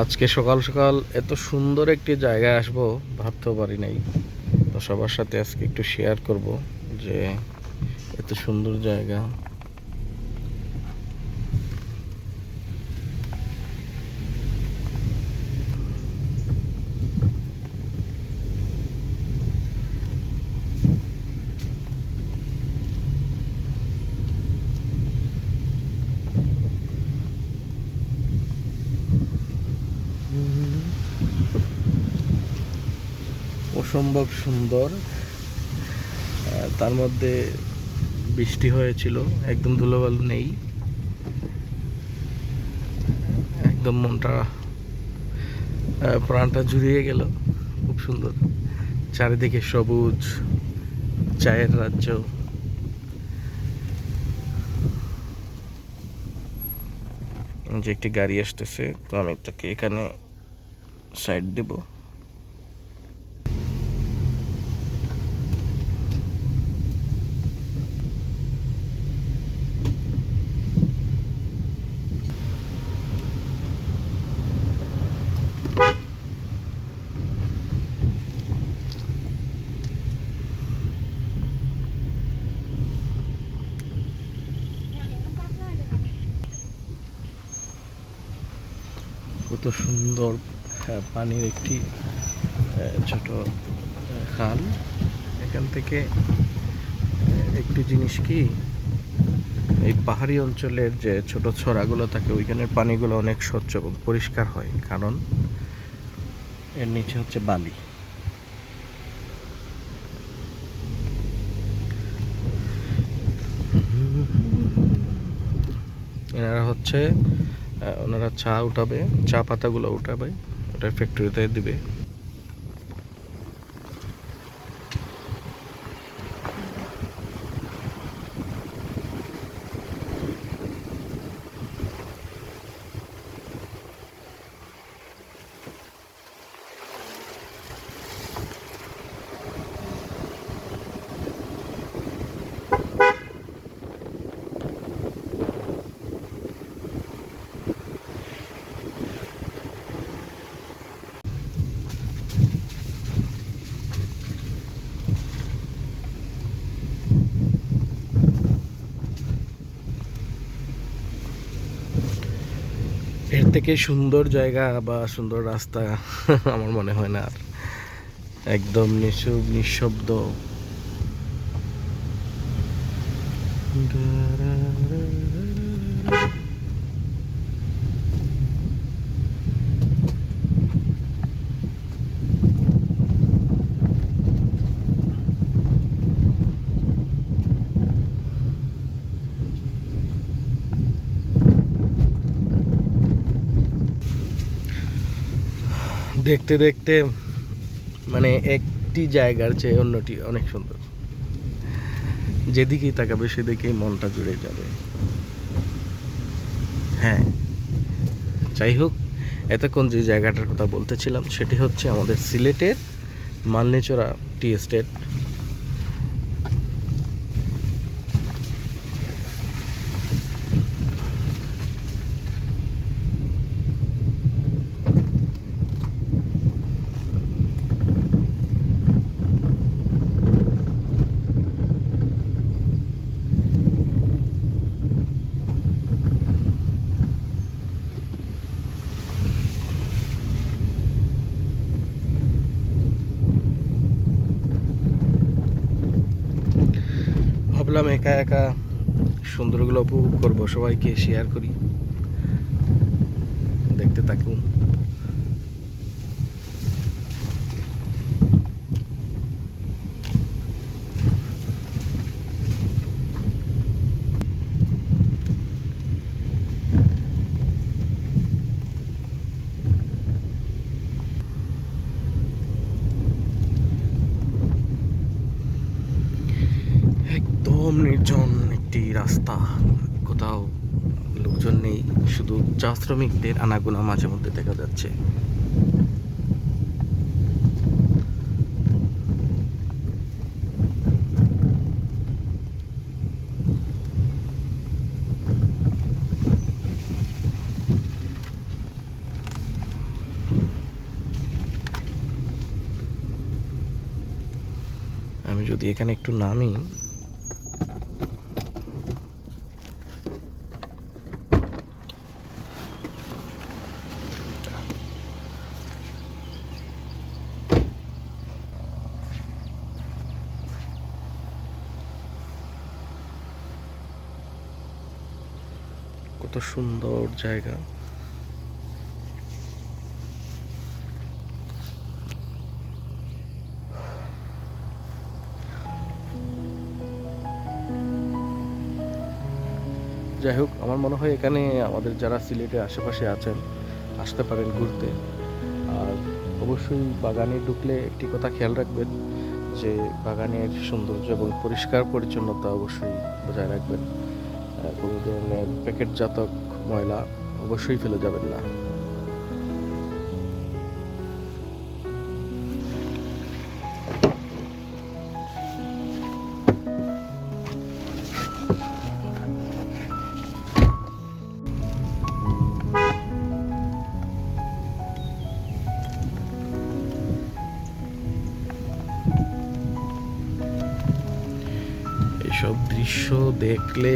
আজকে সকাল সকাল এত সুন্দর একটি জায়গায় আসব, ভাবতেও পারি নাই। তো সবার সাথে আজকে একটু শেয়ার করব যে এত সুন্দর জায়গা। অসম্ভব সুন্দর। তার মধ্যে বৃষ্টি হয়েছিল, একদম ধুলোবালু নেই। একদম মনটা প্রাণটা জুড়িয়ে গেল। খুব সুন্দর। চারিদিকে সবুজ, চায়ের রাজ্য। যে একটি গাড়ি আসতেছে, তো আমি তাকে এখানে সাইড দেবো। কত সুন্দর হ্যাঁ, পানির একটি ছোট খাল। এখান থেকে একটি জিনিস কি এই পাহাড়ি অঞ্চলের যে ছোট ছড়াগুলো থাকে ওইখানের পানিগুলো অনেক স্বচ্ছ এবং পরিষ্কার হয়। কারণ এর নিচে হচ্ছে বালি। এনারা হচ্ছে ওনারা চা উঠাবে চা পাতাগুলো উঠাবে ওটা ফ্যাক্টরিতে দিবে। এর থেকে সুন্দর জায়গা বা সুন্দর রাস্তা আমার মনে হয় না আর। একদম নিশুব নিঃশব্দ। দেখতে দেখতে মানে একটি জায়গার চেয়ে অন্যটি অনেক সুন্দর। যেদিকেই তাকাবে সেদিকেই মনটা জুড়ে যাবে। হ্যাঁ যাই হোক, এতক্ষণ যে জায়গাটার কথা বলতেছিলাম, সেটি হচ্ছে আমাদের সিলেটের মালনেচড়া টি এস্টেট। ভাবলাম একা একা সুন্দরগুলো উপভোগ করব সবাইকে শেয়ার করি। দেখতে থাকুন। একদম নির্জন একটি রাস্তা। কোথাও লোকজন নেই, শুধু চা শ্রমিকদের আনাগোনা মাঝে মধ্যে দেখা যাচ্ছে। আমি যদি এখানে একটু নামি কত সুন্দর জায়গা। যাই হোক, আমার মনে হয় এখানে আমাদের যারা সিলেটে আশেপাশে আছেন, আসতে পারেন ঘুরতে। আর অবশ্যই বাগানে ঢুকলে একটি কথা খেয়াল রাখবেন, যে বাগানের সৌন্দর্য এবং পরিষ্কার পরিচ্ছন্নতা অবশ্যই বজায় রাখবেন। কোনো ধরনের প্যাকেটজাত ময়লা অবশ্যই ফেলে যাবেন না। এইসব দৃশ্য দেখলে